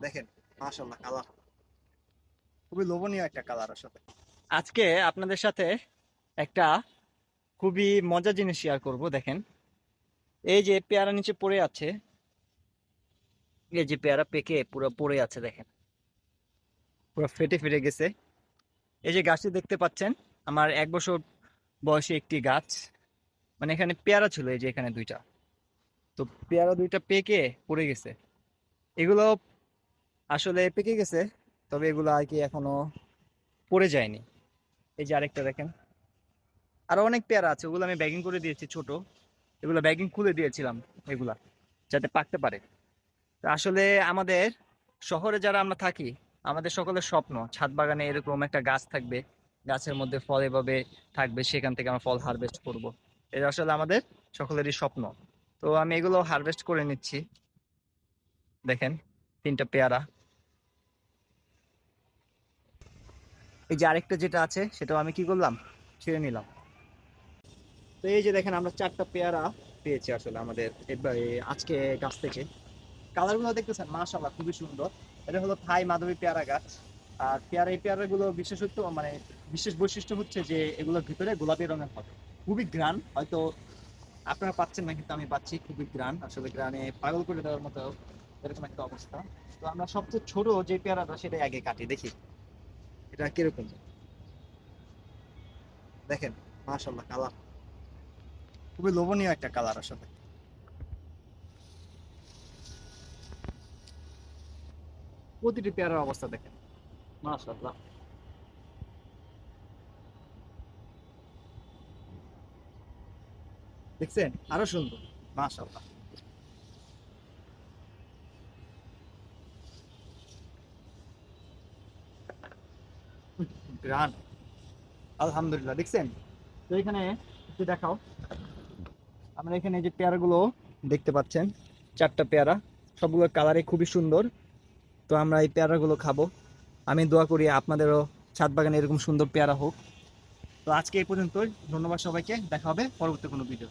দেখেন মাশাল্লাহ কালার খুবই লোভনীয় একটা কালার আসলে আজকে আপনাদের সাথে একটা খুবই মজার জিনিস শেয়ার করব, দেখেন। এই যে পেয়ারা নিচে পড়ে আছে, এই যে পেয়ারা পেকে পুরো পড়ে আছে, দেখেন। পুরো ফেটে ফেটে গেছে। এই যে গাছটি দেখতে পাচ্ছেন, আমার এক বছর বয়সী একটি গাছ। মানে এখানে পেয়ারা ছিল, এই যে এখানে দুইটা। তো পেয়ারা দুইটা পেকে পড়ে গেছে। এগুলো আসলে পেকে গেছে, তবে এগুলো আর কি এখনও পড়ে যায়নি। এই যে আরেকটা দেখেন। আরও অনেক পেয়ারা আছে, ওগুলো আমি ব্যাগিং করে দিয়েছি ছোট। এগুলো ব্যাগিং খুলে দিয়েছিলাম এগুলা, যাতে পাকতে পারে। তো আসলে আমাদের শহরে যারা আমরা থাকি, আমাদের সকলের স্বপ্ন, ছাদ বাগানে এরকম একটা গাছ থাকবে, গাছের মধ্যে ফল এভাবে থাকবে, সেখান থেকে আমরা ফল হারভেস্ট করব। এটা আসলে আমাদের সকলেরই স্বপ্ন। তো আমি এগুলো হারভেস্ট করে নিচ্ছি। দেখেন, তিনটা পেয়ারা। এই যে আরেকটা যেটা আছে, সেটাও আমি কি করলাম? ছিঁড়ে নিলাম। তো এই যে দেখেন, আমরা চারটা পেয়ারা পেয়েছি আসলে আমাদের আজকে গাছ থেকে। কালারগুলো দেখতেছেন? মাশাআল্লাহ, খুবই সুন্দর। এটা হলো থাই মাধবী পেয়ারা গাছ। আর পেয়ারা, এই পেয়ারাগুলো বিশেষত্ব মানে বিশেষ বৈশিষ্ট্য হচ্ছে যে, এগুলোর ভিতরে গোলাপি রঙের হবে। খুবই গ্রান, হয়তো আপনারা পাচ্ছেন না, কিন্তু আমি পাচ্ছি, খুবই গ্রান। আসলে গ্রানে পাগল করে দেওয়ার মতো এরকম একটা অবস্থা। তো আমরা সবচেয়ে ছোট যে পেয়ারাটা, সেটাই আগে কাটি, দেখি। এটা কীরকম দেখেন মাশাল্লাহ কালার খুবই লোভনীয় একটা কালার আসলে প্রতিটি পেয়ারার অবস্থা দেখেন। মাশাআল্লাহ। দেখছেন? আরও সুন্দর। মাশাল্লাহ গ্রান আলহামদুলিল্লাহ, দেখছেন? তো এখানে একটু দেখাও। আমরা এখানে যে পেয়ারাগুলো দেখতে পাচ্ছেন, চারটা পেয়ারা সবগুলোর কালারে খুবই সুন্দর। তো আমরা এই পেয়ারাগুলো খাব। আমি দোয়া করি আপনাদেরও ছাদ বাগানে এরকম সুন্দর পেয়ারা হোক। তো আজকে এই পর্যন্তই। ধন্যবাদ সবাইকে। দেখা হবে পরবর্তী কোনো ভিডিও